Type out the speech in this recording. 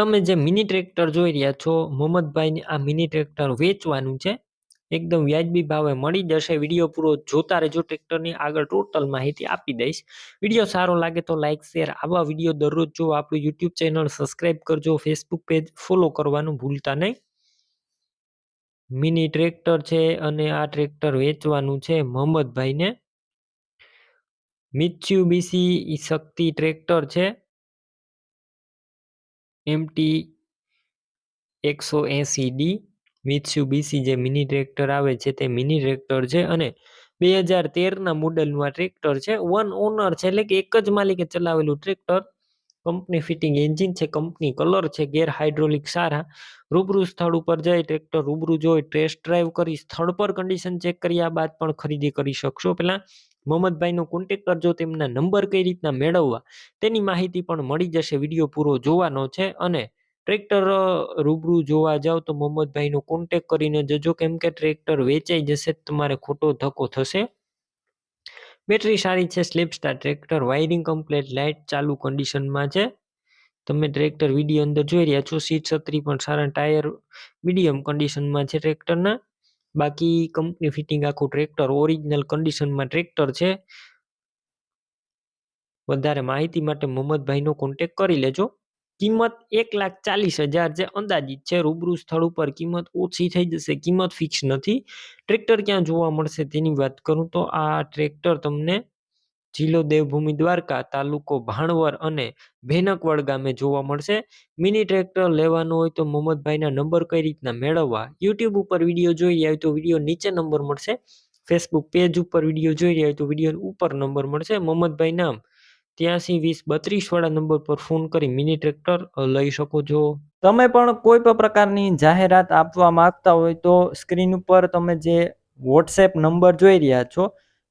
તમે જે mini tractor જોઈ રહ્યા છો, મોહમ્મદભાઈને આ મિની ટ્રેક્ટર વેચવાનું છે, એકદમ વ્યાજબી ભાવે મળી જશે. વીડિયો પૂરો જોતા રહેજો ટ્રેક્ટરની આગળ ટોટલ માહિતી આપી દઈશ. વીડિયો સારો લાગે તો લાઇક શેર આવા વીડિયો દરરોજ જો આપણું યુટ્યુબ ચેનલ સબસ્ક્રાઇબ કરજો ફેસબુક પેજ ફોલો કરવાનું ભૂલતા નહીં. મિની ટ્રેક્ટર છે અને આ ટ્રેક્ટર વેચવાનું છે મોહમ્મદભાઈને. મિત્સ્યુબિશી શક્તિ ટ્રેક્ટર છે. એમટી એકસો એંસી ડી મિત્સ્યુબિશી જે મિની ટ્રેક્ટર આવે છે તે મિની ટ્રેક્ટર છે અને બે હજાર તેરના મોડલનું આ ટ્રેક્ટર છે. વન ઓનર છે એટલે કે એક જ માલિકે ચલાવેલું ટ્રેક્ટર કંપની ફિટિંગ એન્જિન છે કંપની કલર છે, ગેર હાઇડ્રોલિક સારા. રૂબરૂ સ્થળ ઉપર જઈ ટ્રેક્ટર રૂબરૂ જોઈ ટેસ્ટ ડ્રાઈવ કરી, સ્થળ પર કન્ડિશન ચેક કર્યા બાદ પણ ખરીદી કરી શકશો. પહેલા મોહમ્મદભાઈનો કોન્ટેક કરજો તેમના નંબર કઈ રીતના મેળવવા, તેની માહિતી પણ મળી જશે. વીડિયો પૂરો જોવાનો છે અને ટ્રેક્ટર રૂબરૂ જોવા જાઓ તો મોહમ્મદભાઈનો કોન્ટેક કરીને જજો. કેમ કે ટ્રેક્ટર વેચાઈ જશે તમારે ખોટો ધક્કો થશે. બેટરી સારી છે સ્લીપ સ્ટાર ટ્રેક્ટર વાયરિંગ કમ્પ્લેટ લાઇટ ચાલુ કન્ડિશનમાં છે. તમે ટ્રેક્ટર વીડિયો અંદર જોઈ રહ્યા છો. સીટ છત્રી પણ સારા ટાયર મીડિયમ કન્ડિશનમાં છે ટ્રેક્ટરના બાકી કંપની ફિટિંગ આખું ટ્રેક્ટર ઓરિજિનલ કન્ડિશનમાં ટ્રેક્ટર છે. વધારે માહિતી માટે મોહમ્મદભાઈનો કોન્ટેક કરી લેજો. કિંમત એક લાખ ચાલીસ હજાર જે અંદાજિત છે. રૂબરૂ સ્થળ ઉપર કિંમત ઓછી થઈ જશે, કિંમત ફિક્સ નથી. ટ્રેક્ટર ક્યાં જોવા મળશે તેની વાત કરું તો આ ટ્રેક્ટર તમને જિલ્લો દેવભૂમિ દ્વારકા, તાલુકો ભાણવર અને ભેનકવડ ગામે જોવા મળશે. મિની ટ્રેક્ટર લેવાનું હોય તો મોહમ્મદભાઈના નંબર કઈ રીતના મેળવવા? યુટ્યુબ ઉપર વીડિયો જોઈ રહ્યા હોય તો વીડિયો નીચે નંબર મળશે. ફેસબુક પેજ ઉપર વીડિયો જોઈ રહ્યા હોય તો વીડિયો ઉપર નંબર મળશે. મોહમ્મદભાઈ નામ ત્યાંસી વીસ બત્રીસ વાળા નંબર પર ફોન કરી મિની ટ્રેક્ટર લઈ શકો છો. તમે પણ કોઈ પણ પ્રકારની જાહેરાત આપવા માંગતા હોય તો સ્ક્રીન ઉપર તમે જે વોટ્સએપ નંબર જોઈ રહ્યા છો